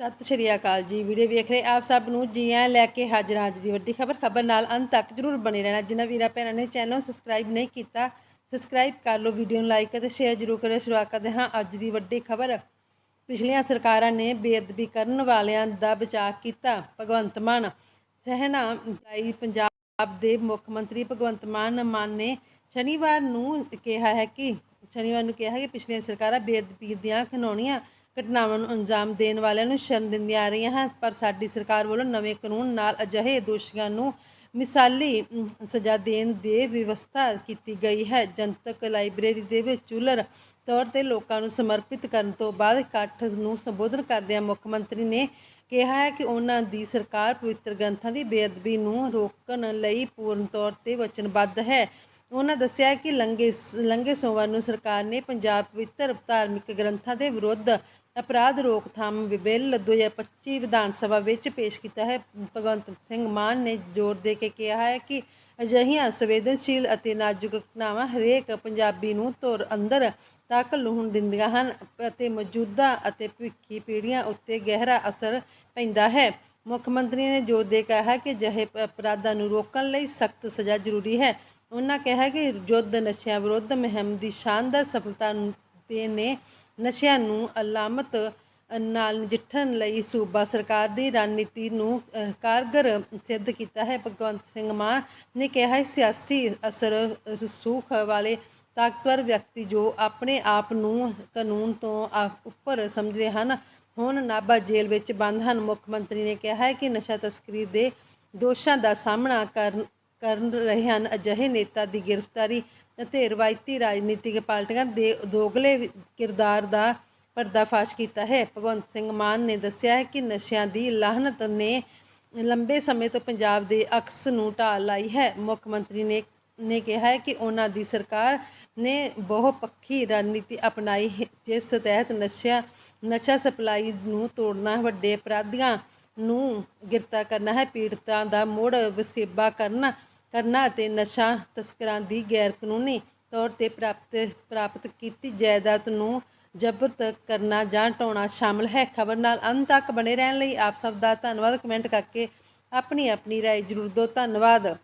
ਸਤਿ ਸ਼੍ਰੀ ਅਕਾਲ ਜੀ। ਵੀਡੀਓ ਵੇਖ ਰਹੇ ਆਪ ਸਭ ਨੂੰ ਜੀ ਆਇਆਂ ਲੈ ਕੇ ਹਾਜ਼ਰ ਹਾਂ ਅੱਜ ਦੀ ਵੱਡੀ ਖਬਰ। ਖਬਰ ਨਾਲ ਅੰਤ ਤੱਕ ਜਰੂਰ ਬਣੇ ਰਹਿਣਾ। ਜਿਨ੍ਹਾਂ ਵੀਰਾਂ ਭੈਣਾਂ ਨੇ ਚੈਨਲ ਸਬਸਕ੍ਰਾਈਬ ਨਹੀਂ ਕੀਤਾ ਸਬਸਕ੍ਰਾਈਬ ਕਰ ਲਓ ਵੀਡੀਓ ਨੂੰ ਲਾਈਕ ਅਤੇ ਸ਼ੇਅਰ ਜਰੂਰ ਕਰਿਓ। ਸ਼ੁਰੂਆਤ ਕਰਦੇ ਹਾਂ ਅੱਜ ਦੀ ਵੱਡੀ ਖਬਰ। ਪਿਛਲੀਆਂ ਸਰਕਾਰਾਂ ਨੇ ਬੇਅਦਬੀ ਕਰਨ ਵਾਲਿਆਂ ਦਾ ਬਚਾਅ ਕੀਤਾ ਭਗਵੰਤ ਮਾਨ। ਸਹਿਣਾ ਲਾਈ ਪੰਜਾਬ ਦੇ ਮੁੱਖ ਮੰਤਰੀ ਭਗਵੰਤ ਮਾਨ ਮਾਨ ਨੇ ਸ਼ਨੀਵਾਰ ਨੂੰ ਕਿਹਾ ਹੈ ਕਿ, ਸ਼ਨੀਵਾਰ ਨੂੰ ਕਿਹਾ ਹੈ ਕਿ ਪਿਛਲੀਆਂ ਸਰਕਾਰਾਂ ਬੇਅਦਬੀ ਦੀਆਂ ਖਿਡੌਣੀਆਂ ਘਟਨਾਵਾਂ ਨੂੰ ਅੰਜਾਮ ਦੇਣ ਵਾਲਿਆਂ ਨੂੰ ਸ਼ਰਨ ਦਿੰਦੀਆਂ ਆ ਰਹੀਆਂ ਹਨ, ਪਰ ਸਾਡੀ ਸਰਕਾਰ ਵੱਲੋਂ ਨਵੇਂ ਕਾਨੂੰਨ ਨਾਲ ਅਜਿਹੇ ਦੋਸ਼ੀਆਂ ਨੂੰ ਮਿਸਾਲੀ ਸਜ਼ਾ ਦੇਣ ਦੀ ਵਿਵਸਥਾ ਕੀਤੀ ਗਈ ਹੈ। ਜਨਤਕ ਲਾਇਬ੍ਰੇਰੀ ਦੇ ਵਿੱਚ ਉਲਰ ਤੌਰ ਤੇ ਲੋਕਾਂ ਨੂੰ ਸਮਰਪਿਤ ਕਰਨ ਤੋਂ ਬਾਅਦ ਇਕੱਠ ਨੂੰ ਸੰਬੋਧਨ ਕਰਦਿਆਂ ਮੁੱਖ ਮੰਤਰੀ ਨੇ ਕਿਹਾ ਹੈ ਕਿ ਉਹਨਾਂ ਦੀ ਸਰਕਾਰ ਪਵਿੱਤਰ ਗ੍ਰੰਥਾਂ ਦੀ ਬੇਅਦਬੀ ਨੂੰ ਰੋਕਣ ਲਈ ਪੂਰਨ ਤੌਰ ਤੇ ਵਚਨਬੱਧ ਹੈ। ਉਹਨਾਂ ਦੱਸਿਆ ਕਿ ਲੰਗੇ ਲੰਗੇ ਸੋਮਵਾਰ ਨੂੰ ਸਰਕਾਰ ਨੇ ਪੰਜਾਬ ਪਵਿੱਤਰ ਧਾਰਮਿਕ ਗ੍ਰੰਥਾਂ ਦੇ ਵਿਰੁੱਧ ਅਪਰਾਧ ਰੋਕਥਾਮ ਬਿੱਲ 2025 ਵਿਧਾਨ ਸਭਾ ਵਿੱਚ ਪੇਸ਼ ਕੀਤਾ ਹੈ। ਭਗਵੰਤ ਸਿੰਘ ਮਾਨ ਨੇ ਜ਼ੋਰ ਦੇ ਕੇ ਕਿਹਾ ਹੈ ਕਿ ਅਜਿਹੀਆਂ ਸੰਵੇਦਨਸ਼ੀਲ ਅਤੇ ਨਾਜ਼ੁਕ ਘਟਨਾਵਾਂ ਹਰੇਕ ਪੰਜਾਬੀ ਨੂੰ ਧੁਰ ਅੰਦਰ ਤੱਕ ਲੁਹਣ ਦਿੰਦੀਆਂ ਹਨ ਅਤੇ ਮੌਜੂਦਾ ਅਤੇ ਭਵਿੱਖੀ ਪੀੜ੍ਹੀਆਂ ਉੱਤੇ ਗਹਿਰਾ ਅਸਰ ਪੈਂਦਾ ਹੈ। ਮੁੱਖ ਮੰਤਰੀ ਨੇ ਜ਼ੋਰ ਦੇ ਕਿਹਾ ਹੈ ਕਿ ਅਜਿਹੇ ਅਪਰਾਧਾਂ ਨੂੰ ਰੋਕਣ ਲਈ ਸਖਤ ਸਜ਼ਾ ਜ਼ਰੂਰੀ ਹੈ। ਉਹਨਾਂ ਕਿਹਾ ਕਿ ਯੁੱਧ ਨਸ਼ਿਆਂ ਵਿਰੁੱਧ ਮੁਹਿੰਮ ਦੀ ਸ਼ਾਨਦਾਰ ਸਫਲਤਾ ਨੂੰ- ਤੇ ਨੇ ਨਸ਼ਿਆਂ ਨੂੰ ਅਲਾਮਤ ਨਾਲ ਨਜਿੱਠਣ ਲਈ ਸੂਬਾ ਸਰਕਾਰ ਦੀ ਰਣਨੀਤੀ ਨੂੰ ਕਾਰਗਰ ਸਿੱਧ ਕੀਤਾ ਹੈ। ਭਗਵੰਤ ਸਿੰਘ ਮਾਨ ਨੇ ਕਿਹਾ ਹੈ ਸਿਆਸੀ ਅਸਰ ਰਸੂਖ ਵਾਲੇ ਤਾਕਤਵਰ ਵਿਅਕਤੀ ਜੋ ਆਪਣੇ ਆਪ ਨੂੰ ਕਾਨੂੰਨ ਤੋਂ ਉੱਪਰ ਸਮਝਦੇ ਹਨ, ਹੁਣ ਨਾਭਾ ਜੇਲ੍ਹ ਵਿੱਚ ਬੰਦ ਹਨ। ਮੁੱਖ ਮੰਤਰੀ ਨੇ ਕਿਹਾ ਹੈ ਕਿ ਨਸ਼ਾ ਤਸਕਰੀ ਦੇ ਦੋਸ਼ਾਂ ਦਾ ਸਾਹਮਣਾ ਕਰਨ ਕਰਨ ਰਹੇ ਹਨ। ਅਜਿਹੇ ਨੇਤਾ ਦੀ ਗ੍ਰਿਫਤਾਰੀ ਅਤੇ ਰਵਾਇਤੀ ਰਾਜਨੀਤਿਕ ਪਾਰਟੀਆਂ ਦੇ ਦੋਗਲੇ ਕਿਰਦਾਰ ਦਾ ਪਰਦਾਫਾਸ਼ ਕੀਤਾ ਹੈ। ਭਗਵੰਤ ਸਿੰਘ ਮਾਨ ਨੇ ਦੱਸਿਆ ਹੈ ਕਿ ਨਸ਼ਿਆਂ ਦੀ ਲਾਹਨਤ ਨੇ ਲੰਬੇ ਸਮੇਂ ਤੋਂ ਪੰਜਾਬ ਦੇ ਅਕਸ ਨੂੰ ਢਾਲ ਲਾਈ ਹੈ। ਮੁੱਖ ਮੰਤਰੀ ਨੇ ਨੇ ਕਿਹਾ ਹੈ ਕਿ ਉਹਨਾਂ ਦੀ ਸਰਕਾਰ ਨੇ ਬਹੁਪੱਖੀ ਰਣਨੀਤੀ ਅਪਣਾਈ ਜਿਸ ਤਹਿਤ ਨਸ਼ਿਆਂ, ਨਸ਼ਾ ਸਪਲਾਈ ਨੂੰ ਤੋੜਨਾ ਵੱਡੇ ਅਪਰਾਧੀਆਂ ਨੂੰ ਗ੍ਰਿਫਤਾਰ ਕਰਨਾ ਹੈ, ਪੀੜਤਾਂ ਦਾ ਮੁੜ ਵਸੇਬਾ ਕਰਨਾ ਕਰਨਾ ਅਤੇ ਨਸ਼ਾ ਤਸਕਰਾਂ ਦੀ ਗੈਰ ਕਾਨੂੰਨੀ ਤੌਰ ਤੇ ਪ੍ਰਾਪਤ ਪ੍ਰਾਪਤ ਕੀਤੀ ਜਾਇਦਾਦ ਨੂੰ ਜ਼ਬਤ ਕਰਨਾ ਜਾਂ ਢਾਉਣਾ ਸ਼ਾਮਲ ਹੈ। ਖਬਰ ਨਾਲ ਅੰਤ ਤੱਕ ਬਣੇ ਰਹਿਣ ਲਈ ਆਪ ਸਭ ਦਾ ਧੰਨਵਾਦ। ਕਮੈਂਟ ਕਰਕੇ ਆਪਣੀ ਆਪਣੀ ਰਾਏ ਜ਼ਰੂਰ ਦਿਓ। ਧੰਨਵਾਦ।